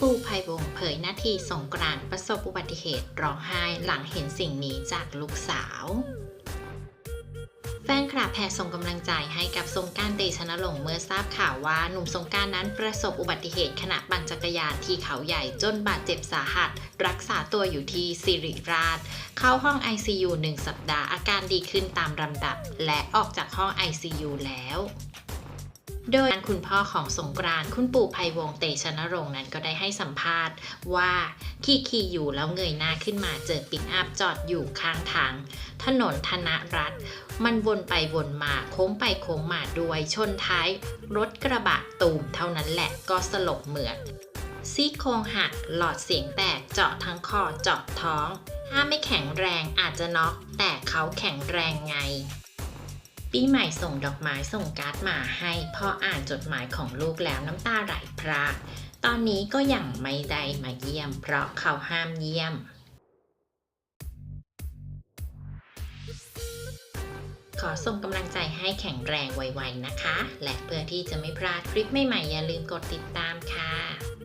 ปูภัยวงเผยนาทีสงกรานต์ประสบอุบัติเหตุร้องไห้หลังเห็นสิ่งนี้จากลูกสาว แฟนคลับแห่ส่งกำลังใจให้กับสงการเตชะนรงเมื่อทราบข่าวว่าหนุ่มสงการนั้นประสบอุบัติเหตุขณะปั่นจักรยานที่เขาใหญ่จนบาดเจ็บสาหัส รักษาตัวอยู่ที่สิริราช เข้าห้อง ICU 1 สัปดาห์อาการดีขึ้นตามลำดับ และออกจากห้อง ICU แล้ว โดยคุณพ่อของสงกรานต์คุณปู่ภัยวงเตชะนรงค์นั้นก็ได้ให้สัมภาษณ์ว่าขี่ขี่อยู่แล้วเงยหน้าขึ้นมาเจอปิกอัพจอดอยู่ข้างทาง ถนนธนรัฐ มันวนไปวนมาโค้งไปโค้งมาด้วยชนท้าย รถกระบะตูมเท่านั้นแหละก็สลบเหมือดซี่โครงหักหลอดเสียงแตกเจาะทั้งคอเจาะท้อง ถ้าไม่แข็งแรงอาจจะน็อกแต่เขาแข็งแรงไง ปีใหม่ส่งดอกไม้ส่งการ์ดมาให้พ่ออ่านจดหมายของลูกแล้วน้ำตาไหลพรากตอนนี้ก็ยังไม่ได้มาเยี่ยม เพราะเขาห้ามเยี่ยม ขอส่งกำลังใจให้แข็งแรงไวๆนะคะ และเพื่อที่จะไม่พลาดคลิปใหม่ๆอย่าลืมกดติดตามค่ะ